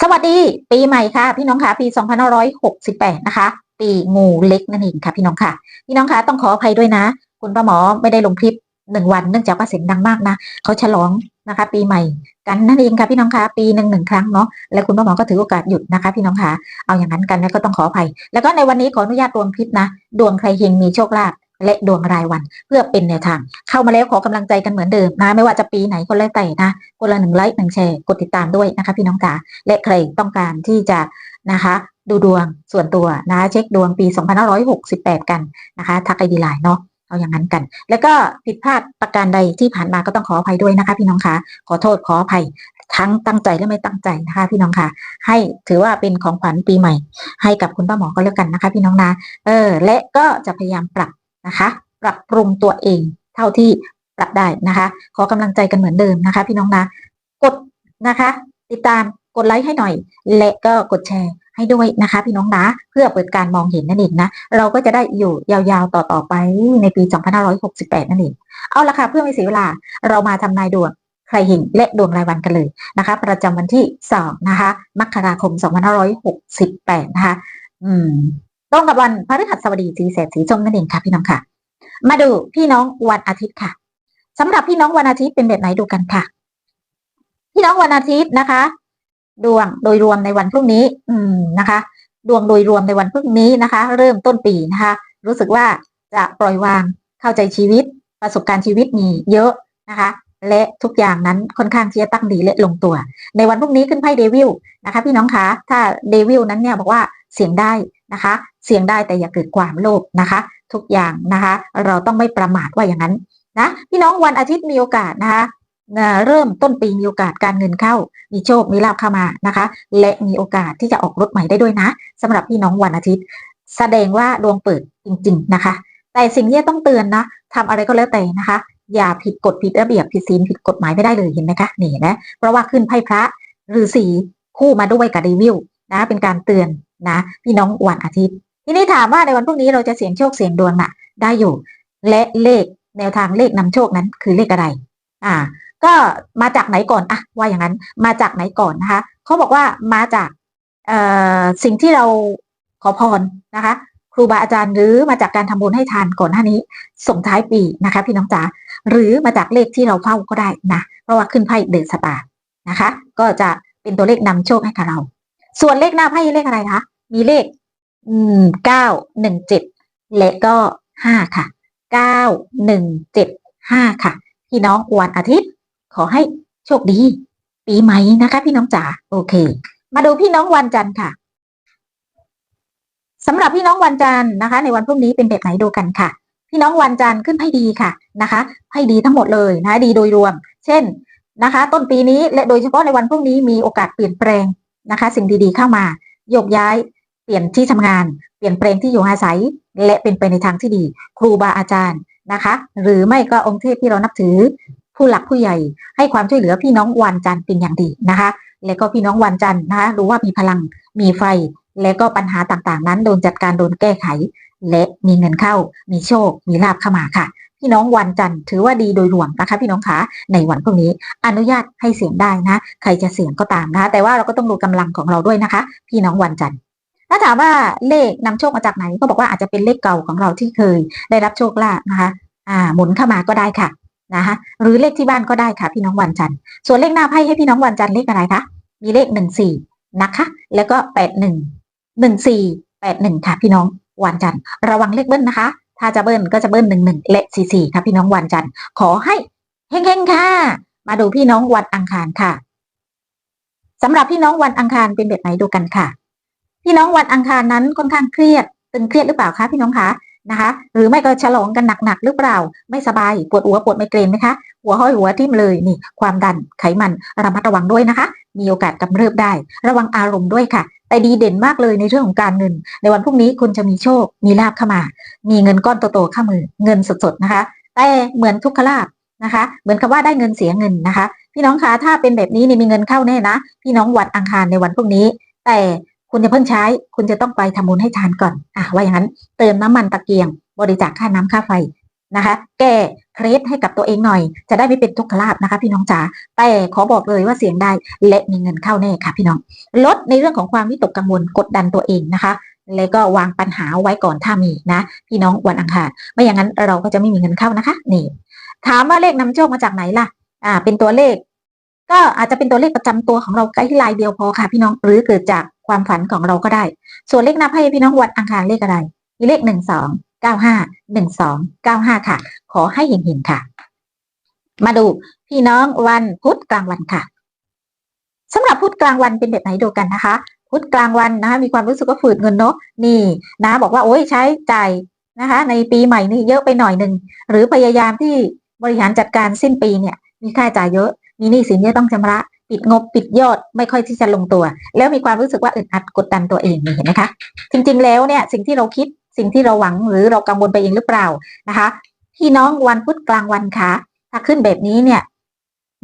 สวัสดีปีใหม่ค่ะ พี่น้องค่ะปี 2568 นะคะ ปีงูเล็กนั่นเองค่ะ พี่น้องค่ะ พี่น้องค่ะต้องขออภัยด้วยนะ คุณป้าหมอไม่ได้ลงคลิปหนึ่งวันเนื่องจากว่าเสียงดังมากนะเขาฉลองนะคะ ปีใหม่กันนั่นเองค่ะพี่น้องค่ะปีหนึ่งหนึ่งครั้งเนาะแล้วคุณป้าหมอก็ถือโอกาสหยุดนะคะ พี่น้องค่ะเอาอย่างนั้นกันแล้วก็ต้องขออภัย แล้วก็ในวันนี้ขออนุญาตรวมคลิปนะ ดวงใครเฮงมีโชคลาภ และดวงรายวันเพื่อเป็นแนวทาง เข้ามาแล้วขอกำลังใจกันเหมือนเดิมนะ ไม่ว่าจะปีไหนก็แล้วแต่นะคนละหนึ่งไลค์หนึ่งแชร์กดติดตามด้วยนะคะ พี่น้องจ๋าและใครต้องการที่จะนะคะดูดวงส่วนตัวนะเช็คดวงปี 2568 กันนะคะทักไอดีไลน์เนาะเอาอย่างนั้นกัน แล้วก็ผิดพลาดประการใดที่ผ่านมาก็ต้องขออภัยด้วยนะคะ พี่น้องคะขอโทษขออภัยทั้งตั้งใจและไม่ตั้งใจนะคะ พี่น้องค่ะ ให้ถือว่าเป็นของขวัญปีใหม่ ให้กับคุณป้าหมอก็แล้วกันนะคะ พี่น้องนะเออ และก็จะพยายามปรับ นะคะ ปรับปรุงตัวเองเท่าที่ปรับได้นะคะ ขอกำลังใจกันเหมือนเดิมนะคะ พี่น้องนะ กดนะคะ ติดตามกดไลค์ให้หน่อย และก็กดแชร์ให้ด้วยนะคะ พี่น้องนะเพื่อเปิดการมองเห็นนั่นเองนะ เราก็จะได้อยู่ยาวๆต่อๆไปในปี 2568 นั่นเองเอาละค่ะเพื่อไม่เสียเวลาเรามาทำนายดวงใครเห็นและดวงรายวันกันเลยนะคะ ประจำวันที่ 2 นะคะมกราคม 2568 นะคะ อืม ตรงกับวันพฤหัสบดีสีแสดสีส้มนั่นเองค่ะพี่น้องค่ะ มาดูพี่น้องวันอาทิตย์ค่ะสำหรับพี่น้องวันอาทิตย์เป็นแบบไหนดูกันค่ะ พี่น้องวันอาทิตย์นะคะ ดวงโดยรวมในวันพรุ่งนี้ อืมนะคะ ดวงโดยรวมในวันพรุ่งนี้นะคะ เริ่มต้นปีนะคะ รู้สึกว่าจะปล่อยวางเข้าใจชีวิต ประสบการณ์ชีวิตมีเยอะนะคะและทุกอย่างนั้นค่อนข้างที่จะตั้งดีและลงตัว ในวันพรุ่งนี้ขึ้นไพ่เดวิลนะคะ พี่น้องคะถ้าเดวิลนั้นเนี่ยบอกว่าเสียงได้ นะคะ เสี่ยงได้แต่อย่าเกิดความโลภนะคะ ทุกอย่างนะคะ เราต้องไม่ประมาทว่าอย่างนั้นนะพี่น้องวันอาทิตย์มีโอกาสนะคะเริ่มต้นปีมีโอกาสการเงินเข้า มีโชคมีลาภเข้ามานะคะ และมีโอกาสที่จะออกรถใหม่ได้ด้วยนะสำหรับพี่น้องวันอาทิตย์ แสดงว่าดวงเปิดจริง ๆนะคะ แต่สิ่งที่ต้องเตือนนะทำอะไรก็แล้วแต่นะคะ อย่าผิดกฎผิดระเบียบผิดศีลผิดกฎหมายไม่ได้เลยเห็นไหมคะนี่นะเพราะว่าขึ้นไพ่พระฤาษีคู่มาด้วยกับเดวิลนะเป็นการเตือน นะ พี่น้องวันอาทิตย์ ทีนี้ถามว่าในวันพรุ่งนี้เราจะเสี่ยงโชคเสี่ยงดวงน่ะ ได้อยู่ และเลขแนวทางเลขนำโชคนั้นคือเลขอะไร อ่า ก็มาจากไหนก่อนอะว่าอย่างนั้นมาจากไหนก่อนนะคะเขาบอกว่ามาจากเอ่อสิ่งที่เราขอพรนะคะ ครูบาอาจารย์หรือมาจากการทำบุญให้ทานก่อนหน้านี้ ส่งท้ายปีนะคะ พี่น้องจ๋าหรือมาจากเลขที่เราเฝ้าก็ได้นะเพราะว่าขึ้นไพ่เดสตาร์นะคะ ก็จะเป็นตัวเลขนำโชคให้กับเรา ส่วนเลขหน้าไพ่เลขอะไรคะ มีเลขเก้าหนึ่งเจ็ดและก็ห้าค่ะเก้าหนึ่งเจ็ดห้าค่ะ พี่น้องวันอาทิตย์ ขอให้โชคดี ปีใหม่นะคะ พี่น้องจ๋าโอเค มาดูพี่น้องวันจันทร์ค่ะสำหรับพี่น้องวันจันทร์นะคะ ในวันพรุ่งนี้เป็นแบบไหนดูกันค่ะ พี่น้องวันจันทร์ขึ้นให้ดีค่ะนะคะให้ดีทั้งหมดเลยนะดีโดยรวม เช่นนะคะ ต้นปีนี้และโดยเฉพาะในวันพรุ่งนี้มีโอกาสเปลี่ยนแปลง นะคะ สิ่งดีๆเข้ามาโยกย้าย เปลี่ยนที่ทำงาน เปลี่ยนแปลงที่อยู่อาศัย และเป็นไปในทางที่ดี ครูบาอาจารย์นะคะ หรือไม่ก็องค์เทพที่เรานับถือ ผู้หลักผู้ใหญ่ ให้ความช่วยเหลือพี่น้องวันจันทร์เป็นอย่างดีนะคะ และก็พี่น้องวันจันทร์นะคะรู้ว่ามีพลังมีไฟ และก็ปัญหาต่างๆ นั้นโดนจัดการโดนแก้ไข และมีเงินเข้า มีโชค มีลาบเข้ามาค่ะพี่น้องวันจันทร์ถือว่าดีโดยรวมนะคะ พี่น้องคะในวันพรุ่งนี้ อนุญาตให้เสียงได้นะใครจะเสียงก็ตามนะคะ แต่ว่าเราก็ต้องดูกำลังของเราด้วยนะคะ พี่น้องวันจันทร์ถ้าถามว่าเลขนำโชคมาจากไหนก็บอกว่าอาจจะเป็นเลขเก่าของเราที่เคย ได้รับโชคลาภนะคะอ่าหมุนเข้ามาก็ได้ค่ะนะคะหรือเลขที่บ้านก็ได้ค่ะ พี่น้องวันจันทร์ส่วนเลขหน้าไพ่ให้พี่น้องวันจันทร์เลขอะไรคะมีเลขหนึ่งสี่นะคะ แล้วก็แปดหนึ่งหนึ่งสี่แปดหนึ่งค่ะพี่น้องวันจันทร์ระวังเลขเบิ้ลนะคะ ถ้าจะเบิ้ลก็จะเบิ้ลหนึ่งหนึ่งและสี่สี่ค่ะพี่น้องวันจันทร์ขอให้เฮงๆค่ะ มาดูพี่น้องวันอังคารค่ะสำหรับพี่น้องวันอังคารเป็นแบบไหนดูกันค่ะ พี่น้องวันอังคารนั้นค่อนข้างเครียด ตึงเครียดหรือเปล่าคะพี่น้องคะนะคะ หรือไม่ก็ฉลองกันหนักๆหรือเปล่า ไม่สบายปวดหัวปวดไมเกรนไหมคะหัวห้อยหัวทิ่มเลยนี่ ความดันไขมันระมัดระวังด้วยนะคะ มีโอกาสกำเริบได้ ระวังอารมณ์ด้วยค่ะ แต่ดีเด่นมากเลยในเรื่องของการเงิน ในวันพรุ่งนี้คุณจะมีโชค มีลาบเข้ามา มีเงินก้อนโตๆเข้ามือ เงินสดๆนะคะ แต่เหมือนทุกขลาบนะคะ เหมือนกับว่าได้เงินเสียเงินนะคะ พี่น้องคะถ้าเป็นแบบนี้นี่มีเงินเข้าแน่นะ พี่น้องวันอังคารในวันพรุ่งนี้ แต่คุณจะเพิ่งใช้ คุณจะต้องไปทำบุญให้ทานก่อน อะว่าอย่างนั้น เติมน้ำมันตะเกียง บริจาคค่าน้ำค่าไฟนะคะ แก้ เคล็ดให้กับตัวเองหน่อย จะได้ไม่เป็นทุกขลาภนะคะ พี่น้องจ๋าแต่ขอบอกเลยว่าเสียงได้และมีเงินเข้าแน่ค่ะ พี่น้องลดในเรื่องของความวิตกกังวลกดดันตัวเองนะคะแล้วก็วางปัญหาไว้ก่อนถ้ามีนะ พี่น้องวันอังคารไม่อย่างนั้นเราก็จะไม่มีเงินเข้านะคะ นี่ ถามว่าเลขนำโชคมาจากไหนล่ะ อ่า เป็นตัวเลข ก็อาจจะเป็นตัวเลขประจำตัวของเราใกล้ลายเดียวพอค่ะ พี่น้องหรือเกิดจากความฝันของเราก็ได้ ส่วนเลขนับให้พี่น้องวันอังคารเลขอะไรมีเลขหนึ่งสอง เก้าห้าหนึ่งสองเก้าห้าค่ะ ขอให้เห็นๆค่ะ มาดูพี่น้องวันพุธกลางวันค่ะสำหรับพุธกลางวันเป็นแบบไหนดูกันนะคะ พุธกลางวันนะคะมีความรู้สึกว่าฝืดเงินเนาะนี่นะบอกว่าโอ้ยใช้จ่ายนะคะ ในปีใหม่นี่เยอะไปหน่อยหนึ่งหรือพยายามที่บริหารจัดการสิ้นปีเนี่ย มีค่าจ่ายเยอะ มีหนี้สินเยอะต้องชำระปิดงบปิดยอดไม่ค่อยที่จะลงตัว แล้วมีความรู้สึกว่าอึดอัดกดดันตัวเองเห็นไหมคะ จริงๆแล้วเนี่ยสิ่งที่เราคิด สิ่งที่เราหวังหรือเรากังวลไปเองหรือเปล่านะคะพี่น้องวันพุธกลางวันคะถ้าขึ้นแบบนี้เนี่ย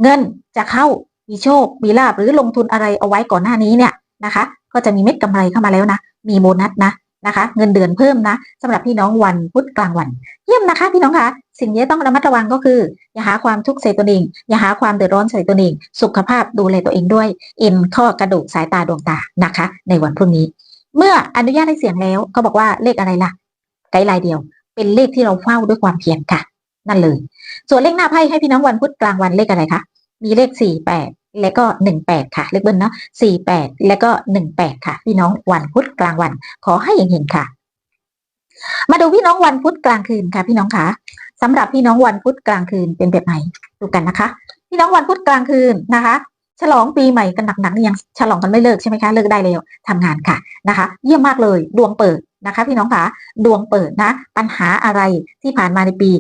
เงินจะเข้ามีโชค มีลาบหรือลงทุนอะไรเอาไว้ก่อนหน้านี้เนี่ยนะคะ ก็จะมีเม็ดกำไรเข้ามาแล้วนะ มีโบนัสนะนะคะ เงินเดือนเพิ่มนะสำหรับพี่น้องวันพุธกลางวัน เยี่ยมนะคะ พี่น้องคะสิ่งที่ต้องระมัดระวังก็คือ อย่าหาความทุกข์ใส่ตัวเอง อย่าหาความเดือดร้อนใส่ตัวเอง สุขภาพดูแลตัวเองด้วย เอ็นข้อกระดูกสายตาดวงตานะคะ ในวันพรุ่งนี้ เมื่ออนุญาตให้เสียงแล้วก็บอกว่าเลขอะไรล่ะ ไกด์ไลน์เดียว เป็นเลขที่เราเฝ้าด้วยความเพียรค่ะ นั่นเลย ส่วนเลขหน้าไพ่ให้พี่น้องวันพุธกลางวันเลขอะไรคะมีเลขสี่แปดและก็หนึ่งแปดค่ะ เลขเบิ้ลเนาะสี่แปดและก็หนึ่งแปดค่ะ พี่น้องวันพุธกลางวัน ขอให้เห็นๆค่ะ มาดูพี่น้องวันพุธกลางคืนค่ะ พี่น้องคะสำหรับพี่น้องวันพุธกลางคืนเป็นแบบไหนดูกันนะคะ พี่น้องวันพุธกลางคืนนะคะ ฉลองปีใหม่กันหนักๆนี่ยังฉลองกันไม่เลิกใช่ไหมคะเลิกได้แล้วทำงานค่ะนะคะ เยี่ยมมากเลยดวงเปิดนะคะพี่น้องคะดวงเปิดนะ ปัญหาอะไรที่ผ่านมาในปี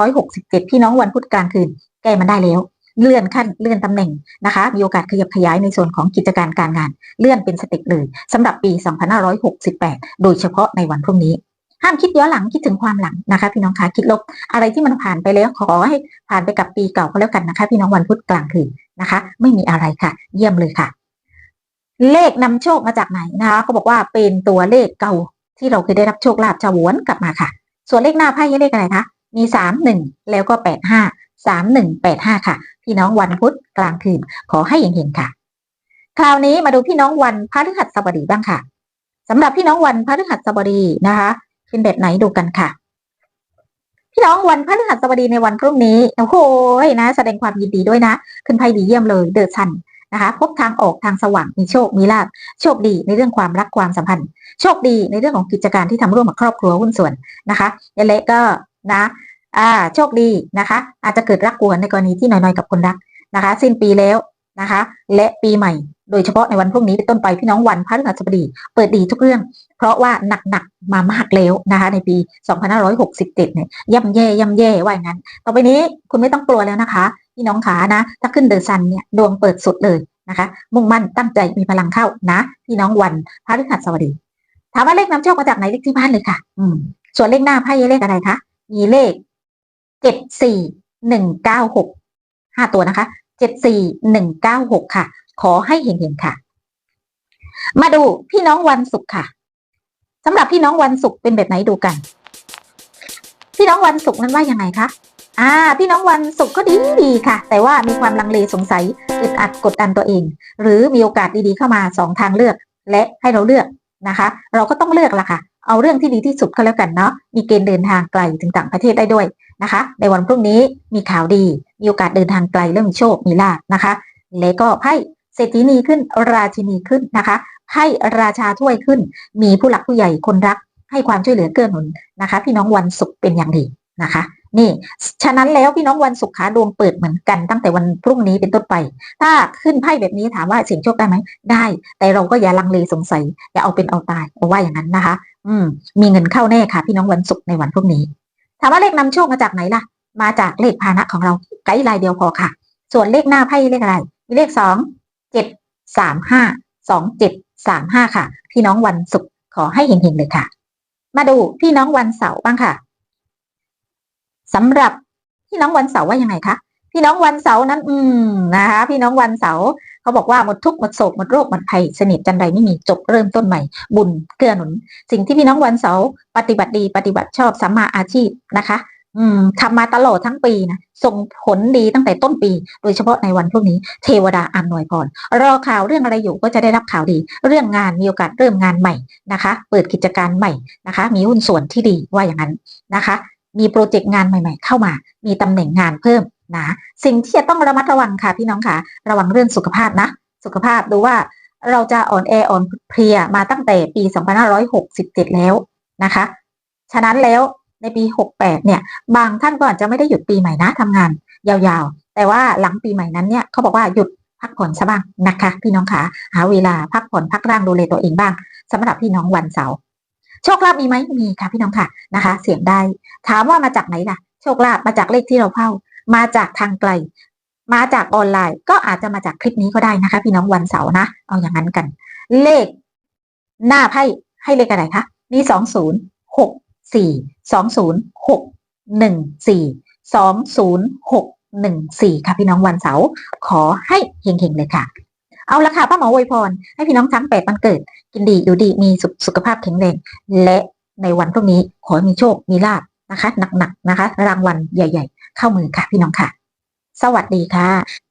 2567 พี่น้องวันพุธกลางคืน แก้มันได้แล้ว เลื่อนขั้นเลื่อนตำแหน่งนะคะ มีโอกาสขยับขยายในส่วนของกิจการการงาน เลื่อนเป็นสเต็ปเลยสำหรับปี 2568 โดยเฉพาะในวันพรุ่งนี้ห้ามคิดย้อนหลังคิดถึงความหลังนะคะ พี่น้องคะคิดลบอะไรที่มันผ่านไปแล้วขอให้ผ่านไปกับปีเก่าก็แล้วกันนะคะ พี่น้องวันพุธกลางคืน นะคะ ไม่มีอะไรค่ะ เยี่ยมเลยค่ะ เลขนำโชคมาจากไหนนะคะเขาบอกว่าเป็นตัวเลขเก่าที่เราเคยได้รับโชคลาภจะวนกลับมาค่ะ ส่วนเลขหน้าไพ่เลขอะไรคะมีสามหนึ่งแล้วก็แปดห้าสามหนึ่งแปดห้าค่ะ พี่น้องวันพุธกลางคืนขอให้เห็นๆค่ะ คราวนี้มาดูพี่น้องวันพฤหัสบดีบ้างค่ะสำหรับพี่น้องวันพฤหัสบดีนะคะ เป็นแบบไหนดูกันค่ะ พี่น้องวันพฤหัสบดีในวันพรุ่งนี้โอ้โหนะ แสดงความยินดีด้วยนะ ขึ้นไพ่ดีเยี่ยมเลยเดอชันนะคะ พบทางออกทางสว่างมีโชคมีลาภโชคดีในเรื่องความรักความสัมพันธ์ โชคดีในเรื่องของกิจการที่ทำร่วมกับครอบครัวหุ้นส่วนนะคะยาเละก็นะอ่าโชคดีนะคะ อาจจะเกิดรักกวนในกรณีที่น้อยๆกับคนรักนะคะ สิ้นปีแล้ว นะคะ，และปีใหม่ โดยเฉพาะในวันพรุ่งนี้เป็นต้นไปพี่น้องวันพฤหัสบดีเปิดดีทุกเรื่อง เพราะว่าหนักๆมามากแล้วนะคะ ในปี 2567เนี่ยย่ำแย่ย่ำแย่ว่าอย่างนั้น ต่อไปนี้คุณไม่ต้องกลัวแล้วนะคะ พี่น้องขานะ ถ้าขึ้นเดอะซันเนี่ยดวงเปิดสุดเลยนะคะ มุ่งมั่นตั้งใจมีพลังเข้านะ พี่น้องวันพฤหัสบดีถามว่าเลขนำโชคมาจากไหนเลขที่บ้านเลยค่ะ อืม ส่วนเลขหน้าไพ่เลขอะไรคะมีเลขเจ็ดสี่หนึ่งเก้าหกห้าตัวนะคะ เจ็ดสี่หนึ่งเก้าหกค่ะ ขอให้เห็นเห็นค่ะ มาดูพี่น้องวันศุกร์ค่ะสำหรับพี่น้องวันศุกร์เป็นแบบไหนดูกัน พี่น้องวันศุกร์นั้นว่ายังไงคะอ่า พี่น้องวันศุกร์ก็ดีดีค่ะ แต่ว่ามีความลังเลสงสัยอึดอัดกดดันตัวเอง หรือมีโอกาสดีๆเข้ามาสองทางเลือก และให้เราเลือกนะคะ เราก็ต้องเลือกละค่ะ เอาเรื่องที่ดีที่สุดก็แล้วกันเนาะมีเกณฑ์เดินทางไกลถึงต่างประเทศได้ด้วยนะคะ ในวันพรุ่งนี้มีข่าวดี มีโอกาสเดินทางไกลเรื่องมีโชคมีลาภนะคะ และก็ไพ่เศรษฐีนีขึ้นราชินีขึ้นนะคะไพ่ราชาถ้วยขึ้น มีผู้หลักผู้ใหญ่คนรัก ให้ความช่วยเหลือเกื้อหนุนนะคะ พี่น้องวันศุกร์เป็นอย่างดีนะคะนี่ฉะนั้นแล้วพี่น้องวันศุกร์ขาดวงเปิดเหมือนกันตั้งแต่วันพรุ่งนี้เป็นต้นไป ถ้าขึ้นไพ่แบบนี้ถามว่าเสี่ยงโชคได้ไหมได้ แต่เราก็อย่าลังเลสงสัยอย่าเอาเป็นเอาตายเอาว่าอย่างนั้นนะคะ อืม มีเงินเข้าแน่ค่ะ พี่น้องวันศุกร์ในวันพรุ่งนี้ ถามว่าเลขนำโชคมาจากไหนล่ะ มาจากเลขพาหนะของเราไกด์ไลน์เดียวพอค่ะ ส่วนเลขหน้าไพ่เลขอะไร มีเลขสองเจ็ดสามห้าสองเจ็ดสามห้าค่ะ พี่น้องวันศุกร์ขอให้เห็นๆเลยค่ะ มาดูพี่น้องวันเสาร์บ้างค่ะสำหรับพี่น้องวันเสาร์ว่ายังไงคะพี่น้องวันเสาร์นั้น อืมนะคะ พี่น้องวันเสาร์ เขาบอกว่าหมดทุกข์หมดโศกหมดโรคหมดภัยสนิทจันใดไม่มีจบเริ่มต้นใหม่ บุญเกื้อหนุน สิ่งที่พี่น้องวันเสาร์ปฏิบัติดีปฏิบัติชอบสัมมาอาชีพนะคะ อืมทำมาตลอดทั้งปีนะส่งผลดีตั้งแต่ต้นปี โดยเฉพาะในวันพวกนี้เทวดาอำนวยพรรอข่าวเรื่องอะไรอยู่ก็จะได้รับข่าวดี เรื่องงานมีโอกาสเริ่มงานใหม่นะคะ เปิดกิจการใหม่นะคะ มีหุ้นส่วนที่ดีว่าอย่างนั้นนะคะ มีโปรเจกต์งานใหม่ ๆ เข้ามา มีตำแหน่งงานเพิ่ม นะสิ่งที่จะต้องระมัดระวังค่ะพี่น้องค่ะ ระวังเรื่องสุขภาพนะ สุขภาพดูว่าเราจะอ่อนแออ่อนเพลียมาตั้งแต่ปี 2567 แล้วนะคะ ฉะนั้นแล้วในปี 68 เนี่ย บางท่านก็อาจจะไม่ได้หยุดปีใหม่นะทำงาน ยาวๆ แต่ว่าหลังปีใหม่นั้นเนี่ยเขาบอกว่าหยุดพักผ่อนซะบ้างนะคะ พี่น้องคะหาเวลาพักผ่อนพักร่างดูแลตัวเองบ้างสำหรับพี่น้องวันเสาร์โชคลาภมีไหมมีค่ะพี่น้องค่ะนะคะ เสียงได้ ถามว่ามาจากไหนล่ะ โชคลาภมาจากเลขที่เราเข้า มาจากทางไกล มาจากออนไลน์ ก็อาจจะมาจากคลิปนี้ก็ได้นะคะ พี่น้องวันเสาร์นะ เอาอย่างนั้นกัน เลข หน้าไพ่ให้เลขอะไรคะมีสองศูนย์หกสี่สองศูนย์หกหนึ่งสี่สองศูนย์หกหนึ่งสี่ค่ะพี่น้องวันเสาร์ขอให้เฮงๆเลยค่ะ เอาละค่ะป้าหมอวยพร ให้พี่น้องทั้งแปดวันเกิด กินดีอยู่ดีมีสุขสุขภาพแข็งแรงและในวันพรุ่งนี้ขอให้มีโชคมีลาบนะคะ หนักๆนะคะ รางวัลใหญ่ ๆ เข้ามือค่ะพี่น้องค่ะ สวัสดีค่ะ